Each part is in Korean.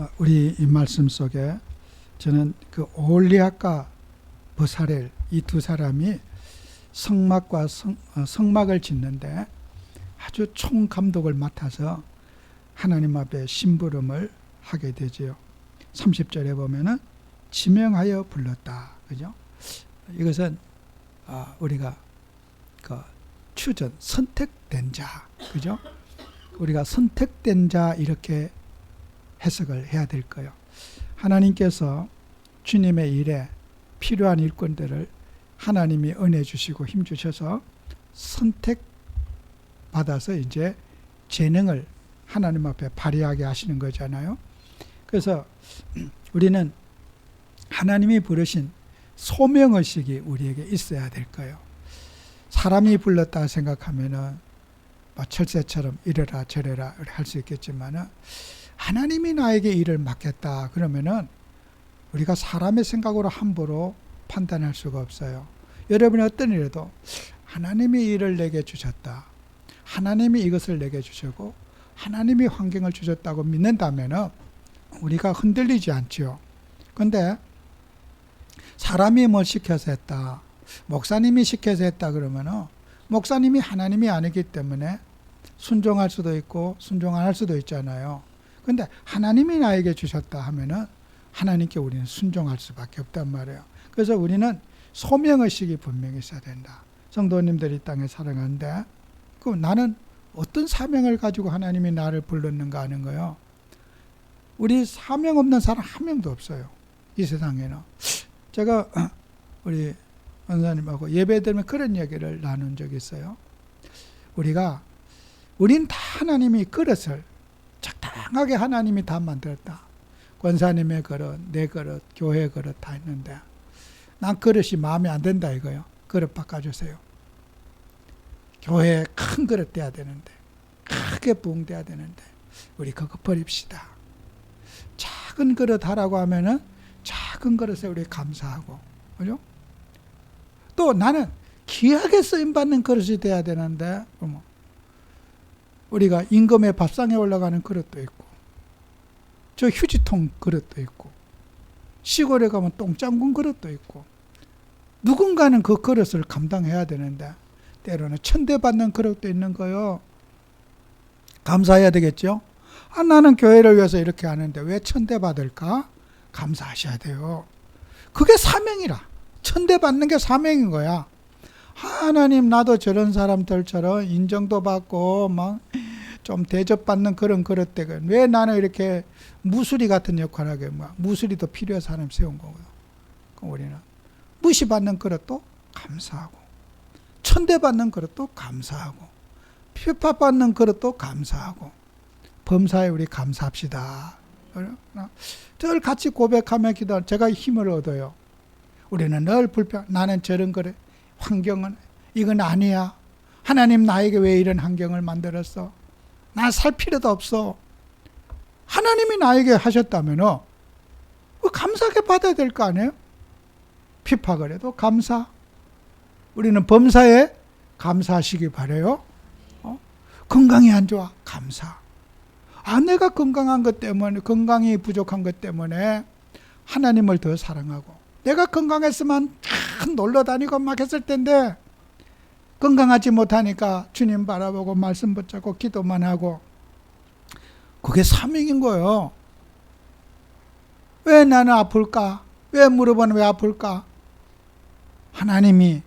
어, 우리 이 말씀 속에 저는 그 올리앗과 버사렐 이 두 사람이 성막과 성, 어, 성막을 짓는데 아주 총감독을 맡아서 하나님 앞에 심부름을 하게 되지요. 30절에 보면은 지명하여 불렀다. 그죠? 이것은 아, 우리가 그 추전 선택된 자. 그죠? 우리가 선택된 자 이렇게 해석을 해야 될 거예요. 하나님께서 주님의 일에 필요한 일꾼들을 하나님이 은혜 주시고 힘 주셔서 선택 받아서 이제 재능을 하나님 앞에 발휘하게 하시는 거잖아요. 그래서 우리는 하나님이 부르신 소명의식이 우리에게 있어야 될 거예요. 사람이 불렀다 생각하면은 뭐 철새처럼 이래라 저래라 할 수 있겠지만은 하나님이 나에게 일을 맡겼다 그러면은 우리가 사람의 생각으로 함부로 판단할 수가 없어요. 여러분이 어떤 일에도 하나님이 일을 내게 주셨다. 하나님이 이것을 내게 주셨고 하나님이 환경을 주셨다고 믿는다면은 우리가 흔들리지 않지요. 근데 사람이 뭘 시켜서 했다. 목사님이 시켜서 했다 그러면은 목사님이 하나님이 아니기 때문에 순종할 수도 있고 순종 안 할 수도 있잖아요. 근데 하나님이 나에게 주셨다 하면은 하나님께 우리는 순종할 수밖에 없단 말이에요. 그래서 우리는 소명의식이 분명히 있어야 된다. 성도님들이 땅에 살아가는데 그 나는 어떤 사명을 가지고 하나님이 나를 불렀는가 하는 거요. 우리 사명 없는 사람 한 명도 없어요. 이 세상에는. 제가 우리 원사님하고 예배 드리면 그런 얘기를 나눈 적이 있어요. 우리가 우린 다 하나님이 그릇을 적당하게 하나님이 다 만들었다. 권사님의 그릇, 내 그릇, 교회 그릇 다 있는데 난 그릇이 마음에 안 든다 이거요. 그릇 바꿔주세요. 교회에 큰 그릇 돼야 되는데 크게 부흥돼야 되는데 우리 그거 버립시다. 작은 그릇 하라고 하면은 작은 그릇에 우리 감사하고 그죠? 또 나는 귀하게 쓰임 받는 그릇이 돼야 되는데 뭐 우리가 임금의 밥상에 올라가는 그릇도 있고 저 휴지통 그릇도 있고 시골에 가면 똥장군 그릇도 있고 누군가는 그 그릇을 감당해야 되는데 때로는 천대받는 그릇도 있는 거요. 감사해야 되겠죠? 아, 나는 교회를 위해서 이렇게 하는데 왜 천대받을까? 감사하셔야 돼요. 그게 사명이라. 천대받는 게 사명인 거야. 하나님, 나도 저런 사람들처럼 인정도 받고, 막, 좀 대접받는 그런 그릇 때가 왜 나는 이렇게 무수리 같은 역할을 하게, 막, 무수리도 필요해서 하나님 세운 거고요. 우리는 무시받는 그릇도 감사하고, 천대받는 그릇도 감사하고, 피파받는 그릇도 감사하고, 범사에 우리 감사합시다. 늘 같이 고백하며 기도 제가 힘을 얻어요. 우리는 늘 불평, 나는 저런 그래. 환경은 이건 아니야. 하나님 나에게 왜 이런 환경을 만들었어? 나 살 필요도 없어. 하나님이 나에게 하셨다면 감사하게 받아야 될 거 아니에요? 피파를 해도 감사. 우리는 범사에 감사하시기 바래요. 어? 건강이 안 좋아. 감사. 아, 내가 건강한 것 때문에, 건강이 부족한 것 때문에 하나님을 더 사랑하고, 내가 건강했으면 참 놀러 다니고 막 했을 텐데, 건강하지 못하니까 주님 바라보고 말씀 붙잡고 기도만 하고, 그게 사명인 거예요. 왜 나는 아플까? 왜 물어보는 왜 아플까? 하나님이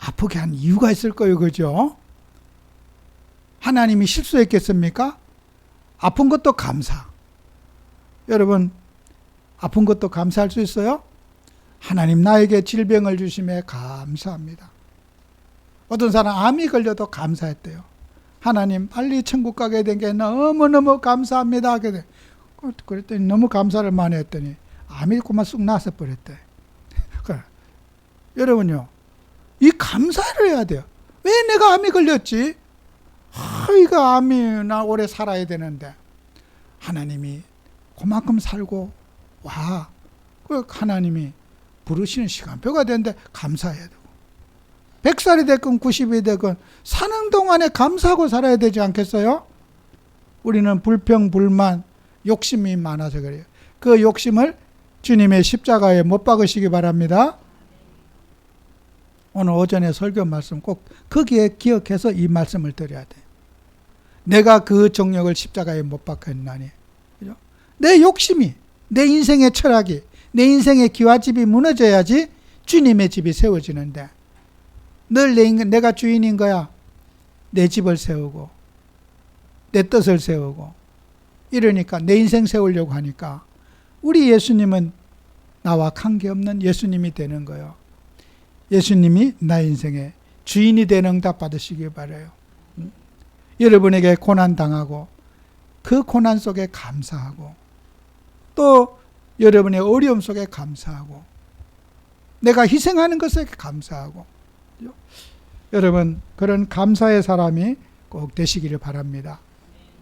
아프게 한 이유가 있을 거예요. 그죠? 하나님이 실수했겠습니까? 아픈 것도 감사. 여러분, 아픈 것도 감사할 수 있어요? 하나님 나에게 질병을 주심에 감사합니다. 어떤 사람 암이 걸려도 감사했대요. 하나님 빨리 천국 가게 된 게 너무너무 감사합니다. 그랬더니 너무 감사를 많이 했더니 암이 그만 쑥 나서 버렸대. 여러분요, 이 감사를 해야 돼요. 왜 내가 암이 걸렸지? 아, 이거 암이 나 오래 살아야 되는데 하나님이 그만큼 살고 와. 그 하나님이 부르시는 시간표가 되는데 감사해야 되 고. 100살이 됐건 90이 됐건 사는 동안에 감사하고 살아야 되지 않겠어요? 우리는 불평, 불만, 욕심이 많아서 그래요. 그 욕심을 주님의 십자가에 못 박으시기 바랍니다. 오늘 오전에 설교 말씀 꼭 거기에 기억해서 이 말씀을 드려야 돼. 내가 그 정력을 십자가에 못 박았나니. 그죠? 내 욕심이, 내 인생의 철학이, 내 인생의 기와집이 무너져야지 주님의 집이 세워지는데 늘 내 내가 주인인 거야. 내 집을 세우고 내 뜻을 세우고 이러니까 내 인생 세우려고 하니까 우리 예수님은 나와 관계없는 예수님이 되는 거예요. 예수님이 나 인생의 주인이 되는 응답 받으시기 바래요. 음? 여러분에게 고난 당하고 그 고난 속에 감사하고 또 여러분의 어려움 속에 감사하고 내가 희생하는 것에 감사하고 여러분 그런 감사의 사람이 꼭 되시기를 바랍니다.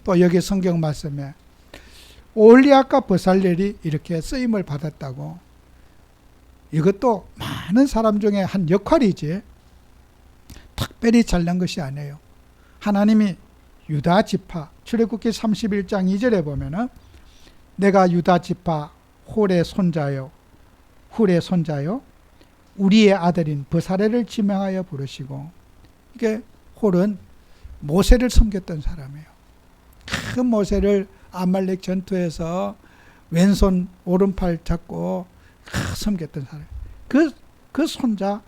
또 여기 성경 말씀에 올리아과 버살렐이 이렇게 쓰임을 받았다고 이것도 많은 사람 중에 한 역할이지 특별히 잘난 것이 아니에요. 하나님이 유다 지파 출애굽기 31장 2절에 보면은 내가 유다 지파 홀의 손자요 훌의 손자요 우리의 아들인 버사레를 지명하여 부르시고 이게 홀은 모세를 섬겼던 사람이에요. 큰 모세를 아말렉 전투에서 왼손 오른팔 잡고 섬겼던 사람. 그, 그 손자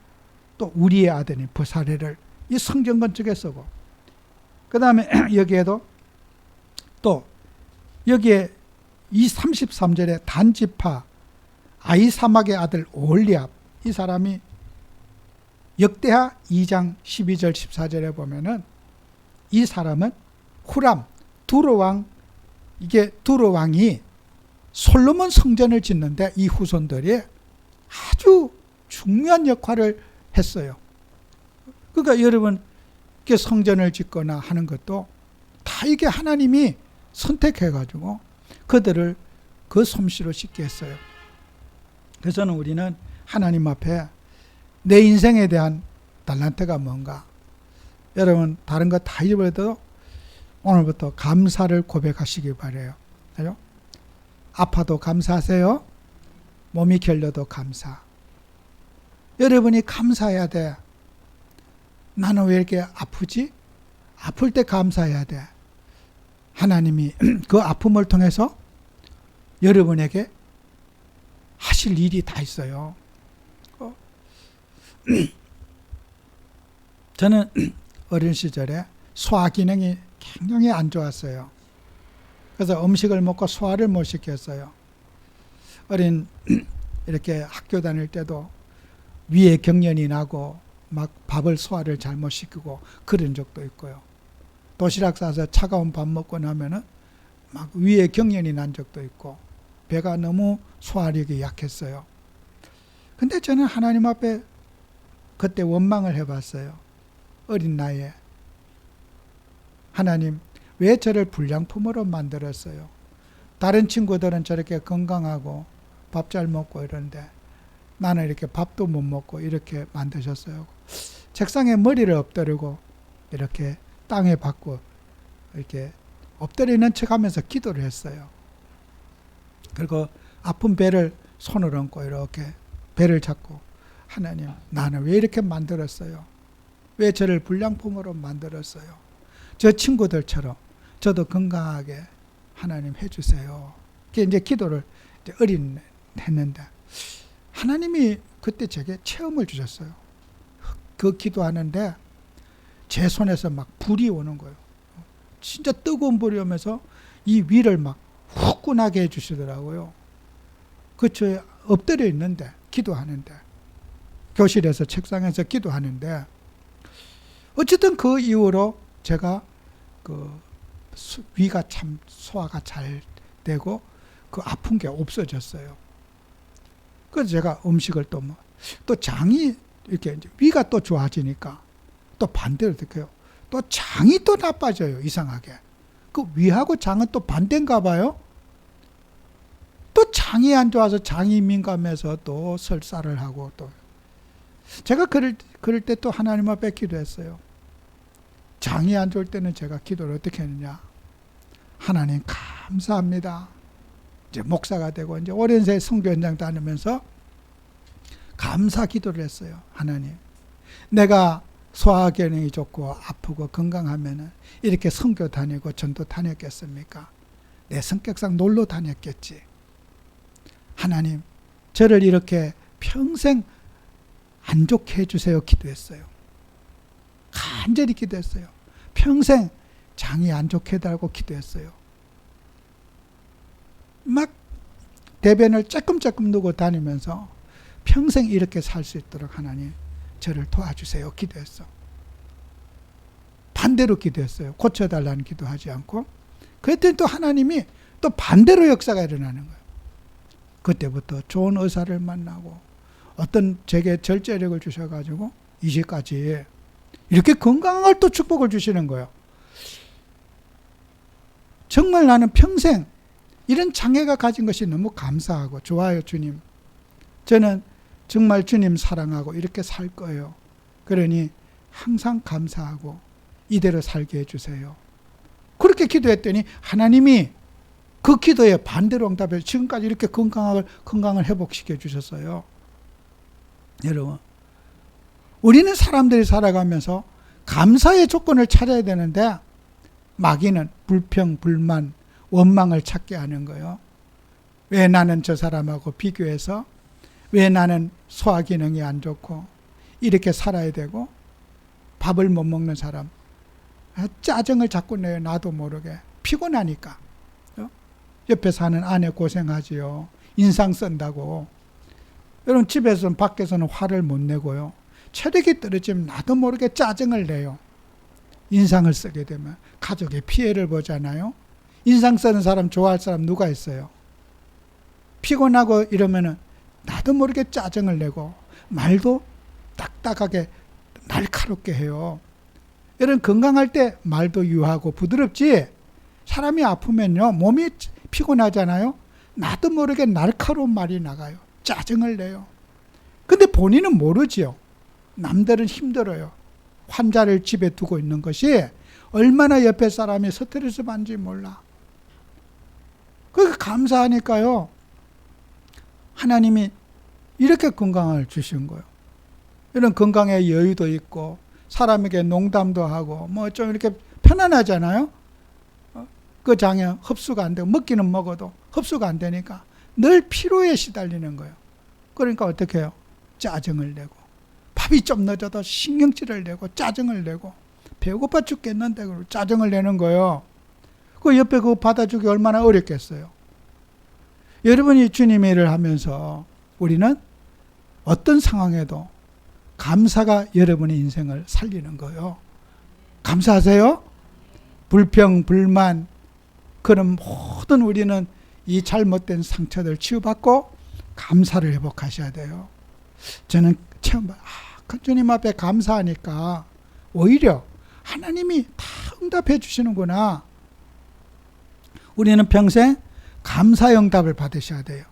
또 우리의 아들인 버사레를 이 성전 건축에 쓰고 그 다음에 여기에도 또 여기에 이 33절에 단지파 아이사막의 아들 올리압 이 사람이 역대하 2장 12절 14절에 보면은 이 사람은 후람 두로 왕 이게 두로 왕이 솔로몬 성전을 짓는데 이 후손들이 아주 중요한 역할을 했어요. 그러니까 여러분 이렇게 성전을 짓거나 하는 것도 다 이게 하나님이 선택해 가지고 그들을 그 솜씨로 짓게 했어요. 그래서는 우리는 하나님 앞에 내 인생에 대한 달란트가 뭔가 여러분 다른 거 다 잊어버려도 오늘부터 감사를 고백하시기 바래요. 그죠? 아파도 감사하세요. 몸이 결려도 감사. 여러분이 감사해야 돼. 나는 왜 이렇게 아프지? 아플 때 감사해야 돼. 하나님이 그 아픔을 통해서 여러분에게 하실 일이 다 있어요. 어? 저는 어린 시절에 소화 기능이 굉장히 안 좋았어요. 그래서 음식을 먹고 소화를 못 시켰어요. 어린 이렇게 학교 다닐 때도 위에 경련이 나고 막 밥을 소화를 잘못 시키고 그런 적도 있고요. 도시락 싸서 차가운 밥 먹고 나면은 막 위에 경련이 난 적도 있고 배가 너무 소화력이 약했어요. 근데 저는 하나님 앞에 그때 원망을 해봤어요. 어린 나이에. 하나님, 왜 저를 불량품으로 만들었어요? 다른 친구들은 저렇게 건강하고 밥 잘 먹고 이러는데 나는 이렇게 밥도 못 먹고 이렇게 만드셨어요. 책상에 머리를 엎드리고 이렇게 땅에 받고 이렇게 엎드리는 척 하면서 기도를 했어요. 그리고 아픈 배를 손을 얹고 이렇게 배를 잡고 하나님 나는 왜 이렇게 만들었어요? 왜 저를 불량품으로 만들었어요? 저 친구들처럼 저도 건강하게 하나님 해주세요. 그게 이제 기도를 이제 어린 했는데 하나님이 그때 제게 체험을 주셨어요. 그 기도하는데 제 손에서 막 불이 오는 거예요. 진짜 뜨거운 불이 오면서 이 위를 막 후끈하게 해주시더라고요. 그쵸 엎드려 있는데 기도하는데 교실에서 책상에서 기도하는데 어쨌든 그 이후로 제가 그 위가 참 소화가 잘 되고 그 아픈 게 없어졌어요. 그래서 제가 음식을 또 뭐, 또 장이 이렇게 위가 또 좋아지니까 또 반대로 해요? 또 장이 또 나빠져요. 이상하게. 그 위하고 장은 또 반대인가 봐요. 또 장이 안 좋아서 장이 민감해서 또 설사를 하고 또 제가 그럴 그럴 때 또 하나님 앞에 기도했어요. 장이 안 좋을 때는 제가 기도를 어떻게 했느냐? 하나님 감사합니다. 이제 목사가 되고 이제 오랜 세 선교 현장 다니면서 감사 기도를 했어요. 하나님. 내가 소화 기능이 좋고 아프고 건강하면은 이렇게 선교 다니고 전도 다녔겠습니까? 내 성격상 놀러 다녔겠지. 하나님, 저를 이렇게 평생 안 좋게 해주세요. 기도했어요. 간절히 기도했어요. 평생 장이 안 좋게 해달라고 기도했어요. 막 대변을 조금조금 누고 다니면서 평생 이렇게 살 수 있도록 하나님 저를 도와주세요. 기도했어. 반대로 기도했어요. 고쳐달라는 기도하지 않고. 그랬더니 또 하나님이 또 반대로 역사가 일어나는 거예요. 그때부터 좋은 의사를 만나고 어떤 제게 절제력을 주셔가지고 이제까지 이렇게 건강한 걸또 축복을 주시는 거예요. 정말 나는 평생 이런 장애가 가진 것이 너무 감사하고 좋아요, 주님. 저는 정말 주님 사랑하고 이렇게 살 거예요. 그러니 항상 감사하고 이대로 살게 해주세요. 그렇게 기도했더니 하나님이 그 기도에 반대로 응답해서 지금까지 이렇게 건강을, 건강을 회복시켜 주셨어요. 여러분, 우리는 사람들이 살아가면서 감사의 조건을 찾아야 되는데 마귀는 불평, 불만, 원망을 찾게 하는 거예요. 왜 나는 저 사람하고 비교해서 왜 나는 소화 기능이 안 좋고 이렇게 살아야 되고 밥을 못 먹는 사람. 아, 짜증을 자꾸 내요. 나도 모르게. 피곤하니까. 어? 옆에 사는 아내 고생하지요. 인상 쓴다고 여러분 집에서는 밖에서는 화를 못 내고요 체력이 떨어지면 나도 모르게 짜증을 내요 인상을 쓰게 되면 가족의 피해를 보잖아요 인상 쓰는 사람 좋아할 사람 누가 있어요 피곤하고 이러면은 나도 모르게 짜증을 내고 말도 딱딱하게 날카롭게 해요. 이런 건강할 때 말도 유하고 부드럽지 사람이 아프면요 몸이 피곤하잖아요. 나도 모르게 날카로운 말이 나가요. 짜증을 내요. 근데 본인은 모르지요. 남들은 힘들어요. 환자를 집에 두고 있는 것이 얼마나 옆에 사람이 스트레스 받는지 몰라. 그 감사하니까요. 하나님이 이렇게 건강을 주신 거예요. 이런 건강의 여유도 있고 사람에게 농담도 하고 뭐 좀 이렇게 편안하잖아요. 어? 그 장에 흡수가 안 되고 먹기는 먹어도 흡수가 안 되니까 늘 피로에 시달리는 거예요. 그러니까 어떻게 해요? 짜증을 내고 밥이 좀 늦어도 신경질을 내고 짜증을 내고 배고파 죽겠는데 그리고 짜증을 내는 거예요. 그 옆에 그거 받아주기 얼마나 어렵겠어요. 여러분이 주님의 일을 하면서 우리는 어떤 상황에도 감사가 여러분의 인생을 살리는 거예요. 감사하세요? 불평, 불만, 그런 모든 우리는 이 잘못된 상처들 치유받고 감사를 회복하셔야 돼요. 저는 처음, 아, 그 주님 앞에 감사하니까 오히려 하나님이 다 응답해 주시는구나. 우리는 평생 감사 응답을 받으셔야 돼요.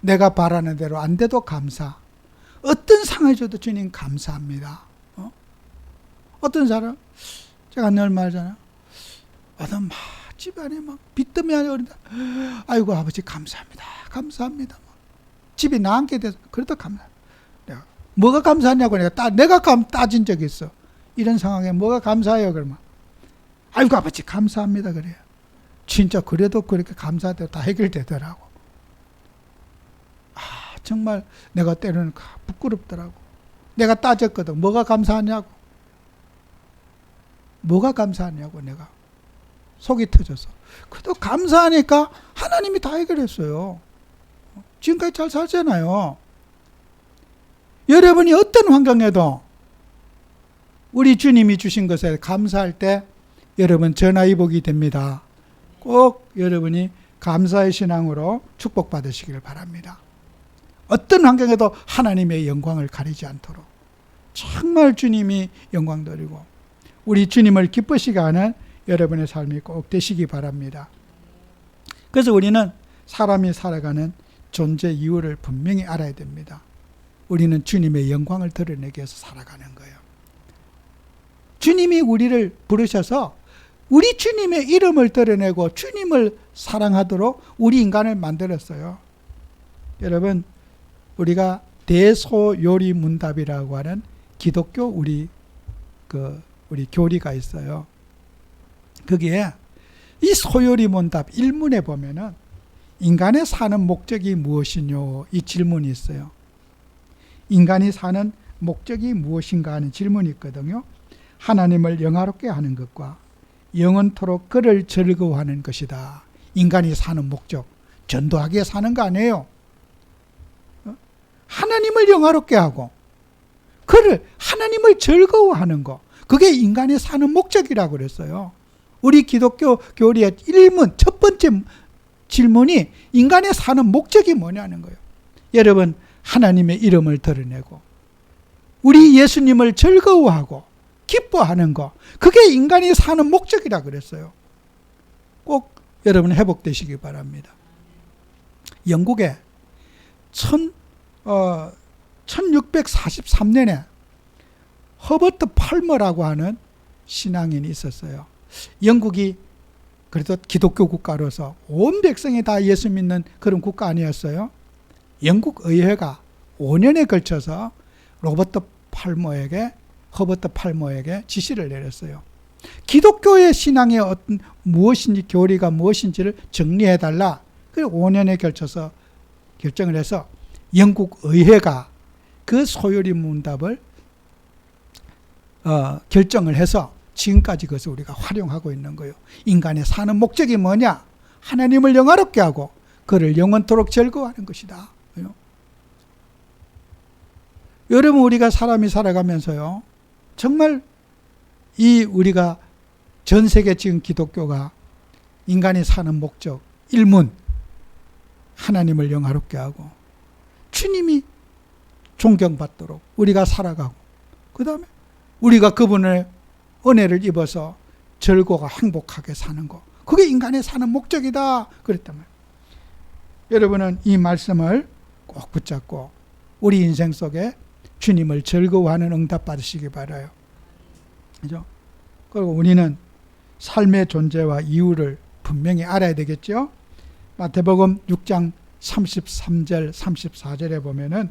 내가 바라는 대로 안 돼도 감사. 어떤 상을 줘도 주님 감사합니다. 어? 떤 사람 제가 늘 말하잖아요. 어떤 막 집안에 막 빚더미 어린다. 아이고 아버지 감사합니다. 감사합니다. 집이 나앉게 돼서 그래도 감사. 내가 뭐가 감사하냐고 내가 따, 내가 감 따진 적이 있어. 이런 상황에 뭐가 감사해요 그러면. 아이고 아버지 감사합니다 그래요. 진짜 그래도 그렇게 감사대로 다 해결되더라고. 아, 정말 내가 때로는 부끄럽더라고. 내가 따졌거든. 뭐가 감사하냐고. 뭐가 감사하냐고 내가. 속이 터져서. 그래도 감사하니까 하나님이 다 해결했어요. 지금까지 잘 살잖아요. 여러분이 어떤 환경에도 우리 주님이 주신 것에 감사할 때 여러분 전화위복이 됩니다. 꼭 여러분이 감사의 신앙으로 축복받으시길 바랍니다. 어떤 환경에도 하나님의 영광을 가리지 않도록 정말 주님이 영광 돌리고 우리 주님을 기쁘시게 하는 여러분의 삶이 꼭 되시기 바랍니다. 그래서 우리는 사람이 살아가는 존재 이유를 분명히 알아야 됩니다. 우리는 주님의 영광을 드러내기 위해서 살아가는 거예요. 주님이 우리를 부르셔서 우리 주님의 이름을 드러내고 주님을 사랑하도록 우리 인간을 만들었어요. 여러분, 우리가 대소요리 문답이라고 하는 기독교 우리 그 우리 교리가 있어요. 거기에 이 소요리 문답 1문에 보면은 인간의 사는 목적이 무엇이뇨? 이 질문이 있어요. 인간이 사는 목적이 무엇인가 하는 질문이 있거든요. 하나님을 영화롭게 하는 것과 영원토록 그를 즐거워하는 것이다. 인간이 사는 목적. 전도하게 사는 거 아니에요. 어? 하나님을 영화롭게 하고 그를 하나님을 즐거워하는 거. 그게 인간이 사는 목적이라고 그랬어요. 우리 기독교 교리의 1문 첫 번째 질문이 인간의 사는 목적이 뭐냐는 거예요. 여러분 하나님의 이름을 드러내고 우리 예수님을 즐거워하고 기뻐하는 거 그게 인간이 사는 목적이라 그랬어요. 꼭 여러분 회복되시기 바랍니다. 영국에 천, 어, 1643년에 허버트 팔머라고 하는 신앙인이 있었어요. 영국이 그래도 기독교 국가로서 온 백성이 다 예수 믿는 그런 국가 아니었어요. 영국 의회가 5년에 걸쳐서 로버트 팔머에게 허버트 팔머에게 지시를 내렸어요. 기독교의 신앙의 어떤 무엇인지 교리가 무엇인지를 정리해 달라. 그 5년에 걸쳐서 결정을 해서 영국 의회가 그 소요리 문답을 어, 결정을 해서 지금까지 그것을 우리가 활용하고 있는 거예요. 인간의 사는 목적이 뭐냐? 하나님을 영화롭게 하고 그를 영원토록 즐거워하는 것이다. 여러분 우리가 사람이 살아가면서요. 정말 이 우리가 전 세계 지금 기독교가 인간이 사는 목적 일문 하나님을 영화롭게 하고 주님이 존경받도록 우리가 살아가고 그 다음에 우리가 그분의 은혜를 입어서 즐거워 행복하게 사는 거 그게 인간의 사는 목적이다 그랬단 말이에요 여러분은 이 말씀을 꼭 붙잡고 우리 인생 속에 주님을 즐거워하는 응답 받으시기 바라요. 그죠? 그리고 우리는 삶의 존재와 이유를 분명히 알아야 되겠죠? 마태복음 6장 33절, 34절에 보면은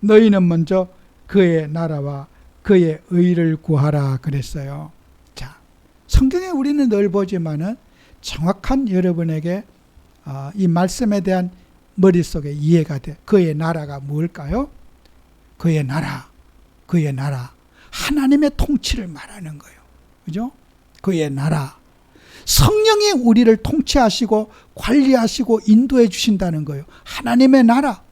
너희는 먼저 그의 나라와 그의 의를 구하라 그랬어요. 자, 성경에 우리는 늘 보지만은 정확한 여러분에게 아, 이 말씀에 대한 머릿속에 이해가 돼. 그의 나라가 무엇일까요? 그의 나라, 그의 나라, 하나님의 통치를 말하는 거예요. 그죠? 그의 나라. 성령이 우리를 통치하시고 관리하시고 인도해 주신다는 거예요. 하나님의 나라.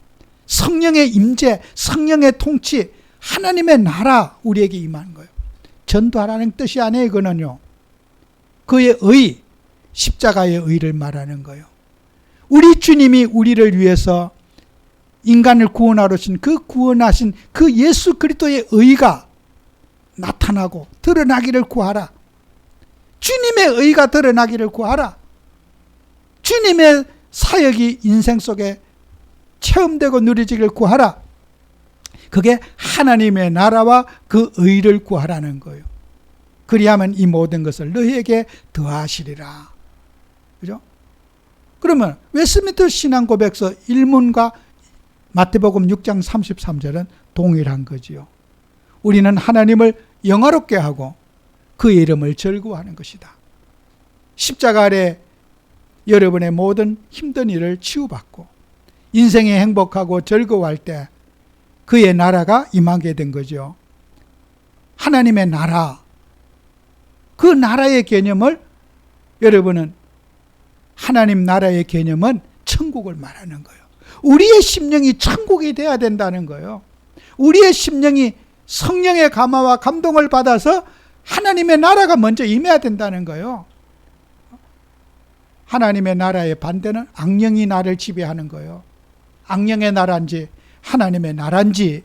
성령의 임재, 성령의 통치, 하나님의 나라 우리에게 임하는 거예요. 전도하라는 뜻이 아니에요, 그거는요. 그의 의, 십자가의 의를 말하는 거예요. 우리 주님이 우리를 위해서 인간을 구원하러 오신 그 구원하신 그 예수 그리스도의 의가 나타나고 드러나기를 구하라. 주님의 의가 드러나기를 구하라. 주님의 사역이 인생 속에 체험되고 누리지기를 구하라. 그게 하나님의 나라와 그 의를 구하라는 거예요. 그리하면 이 모든 것을 너희에게 더하시리라. 그죠? 그러면 웨스민트 신앙 고백서 1문과 마태복음 6장 33절은 동일한 거지요. 우리는 하나님을 영화롭게 하고 그의 이름을 즐거워하는 것이다. 십자가 아래 여러분의 모든 힘든 일을 치유받고 인생이 행복하고 즐거워할 때 그의 나라가 임하게 된 거죠. 하나님의 나라. 그 나라의 개념을 여러분은 하나님 나라의 개념은 천국을 말하는 거예요. 우리의 심령이 천국이 돼야 된다는 거예요. 우리의 심령이 성령의 감화와 감동을 받아서 하나님의 나라가 먼저 임해야 된다는 거예요. 하나님의 나라의 반대는 악령이 나를 지배하는 거예요. 악령의 나라인지 하나님의 나라인지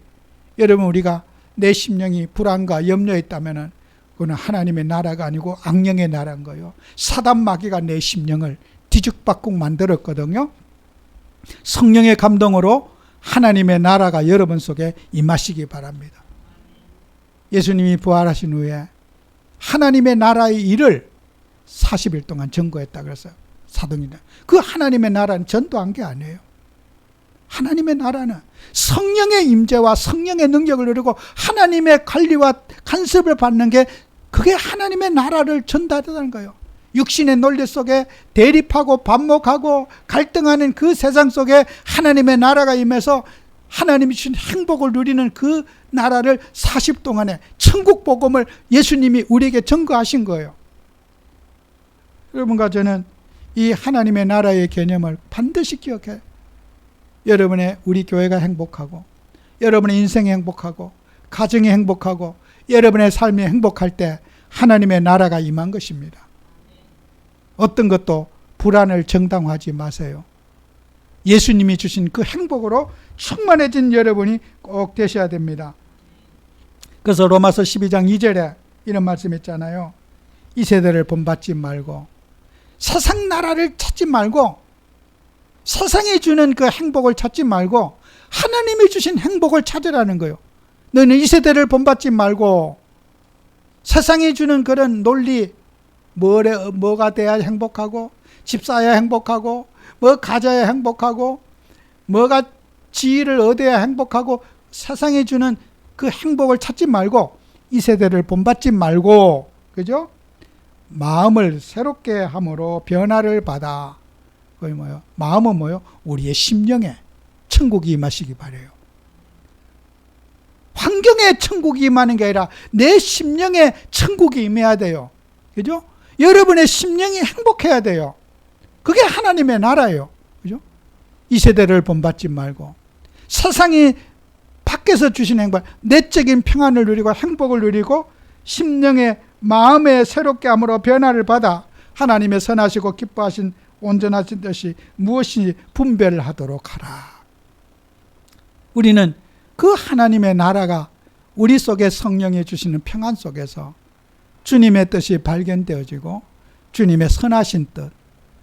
여러분 우리가 내 심령이 불안과 염려에 있다면 그거는 하나님의 나라가 아니고 악령의 나라인 거예요. 사단 마귀가 내 심령을 뒤죽박죽 만들었거든요. 성령의 감동으로 하나님의 나라가 여러분 속에 임하시기 바랍니다. 예수님이 부활하신 후에 하나님의 나라의 일을 40일 동안 전거했다 그랬어요. 사도행전. 그 하나님의 나라는 전도한 게 아니에요. 하나님의 나라는 성령의 임재와 성령의 능력을 누리고 하나님의 관리와 간섭을 받는 게 그게 하나님의 나라를 전달하는 거예요. 육신의 논리 속에 대립하고 반목하고 갈등하는 그 세상 속에 하나님의 나라가 임해서 하나님이 주신 행복을 누리는 그 나라를 40 동안에 천국 복음을 예수님이 우리에게 증거하신 거예요. 여러분과 저는 이 하나님의 나라의 개념을 반드시 기억해. 여러분의 우리 교회가 행복하고 여러분의 인생이 행복하고 가정이 행복하고 여러분의 삶이 행복할 때 하나님의 나라가 임한 것입니다. 어떤 것도 불안을 정당화하지 마세요. 예수님이 주신 그 행복으로 충만해진 여러분이 꼭 되셔야 됩니다. 그래서 로마서 12장 2절에 이런 말씀 있잖아요. 이 세대를 본받지 말고 세상 나라를 찾지 말고 세상이 주는 그 행복을 찾지 말고 하나님이 주신 행복을 찾으라는 거예요. 너는 이 세대를 본받지 말고 세상이 주는 그런 논리 뭐래, 뭐가 돼야 행복하고 집 사야 행복하고 뭐 가져야 행복하고 뭐가 지위를 얻어야 행복하고 세상이 주는 그 행복을 찾지 말고 이 세대를 본받지 말고 그죠? 마음을 새롭게 함으로 변화를 받아 그게 뭐요? 마음은 뭐요? 우리의 심령에 천국이 임하시기 바래요. 환경에 천국이 임하는 게 아니라 내 심령에 천국이 임해야 돼요. 그죠? 여러분의 심령이 행복해야 돼요. 그게 하나님의 나라예요. 그죠? 이 세대를 본받지 말고 세상이 밖에서 주신 행복, 내적인 평안을 누리고 행복을 누리고 심령의 마음에 새롭게 함으로 변화를 받아 하나님의 선하시고 기뻐하신 온전하신 뜻이 무엇인지 분별을 하도록 하라. 우리는 그 하나님의 나라가 우리 속에 성령이 주시는 평안 속에서 주님의 뜻이 발견되어지고 주님의 선하신 뜻,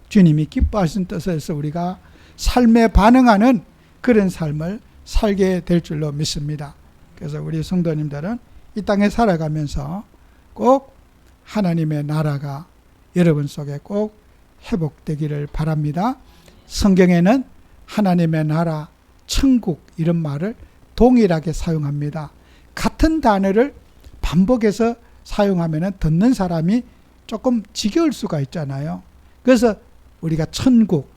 주님이 기뻐하신 뜻에서 우리가 삶에 반응하는 그런 삶을 살게 될 줄로 믿습니다. 그래서 우리 성도님들은 이 땅에 살아가면서 꼭 하나님의 나라가 여러분 속에 꼭 회복되기를 바랍니다. 성경에는 하나님의 나라, 천국 이런 말을 동일하게 사용합니다. 같은 단어를 반복해서 사용하면 듣는 사람이 조금 지겨울 수가 있잖아요. 그래서 우리가 천국,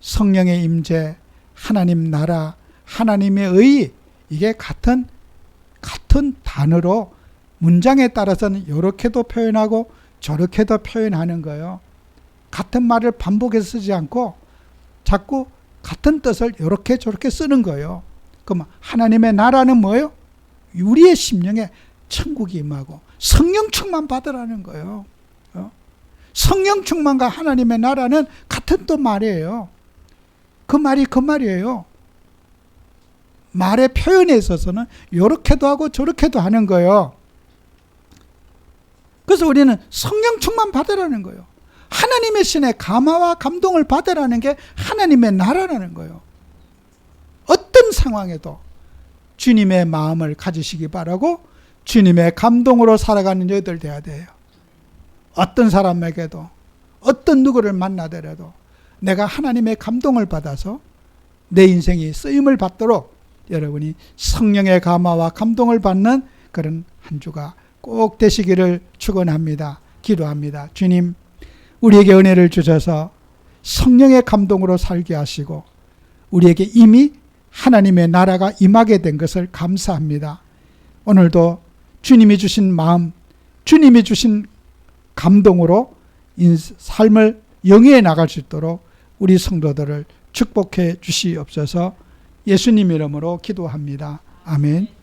성령의 임재, 하나님 나라, 하나님의 의 이게 같은 같은 단어로 문장에 따라서는 이렇게도 표현하고 저렇게도 표현하는 거예요. 같은 말을 반복해서 쓰지 않고 자꾸 같은 뜻을 이렇게 저렇게 쓰는 거예요. 그럼 하나님의 나라는 뭐예요? 우리의 심령에 천국이 임하고 성령 충만 받으라는 거예요. 어? 성령 충만과 하나님의 나라는 같은 또 말이에요. 그 말이 그 말이에요. 말의 표현에 있어서는 이렇게도 하고 저렇게도 하는 거예요. 그래서 우리는 성령 충만 받으라는 거예요. 하나님의 신의 감화와 감동을 받으라는 게 하나님의 나라라는 거예요. 어떤 상황에도 주님의 마음을 가지시기 바라고 주님의 감동으로 살아가는 여들 돼야 돼요. 어떤 사람에게도 어떤 누구를 만나더라도 내가 하나님의 감동을 받아서 내 인생이 쓰임을 받도록 여러분이 성령의 감화와 감동을 받는 그런 한 주가 꼭 되시기를 축원합니다. 기도합니다. 주님, 우리에게 은혜를 주셔서 성령의 감동으로 살게 하시고 우리에게 이미 하나님의 나라가 임하게 된 것을 감사합니다. 오늘도 주님이 주신 마음, 주님이 주신 감동으로 삶을 영위해 나갈 수 있도록 우리 성도들을 축복해 주시옵소서 예수님 이름으로 기도합니다. 아멘.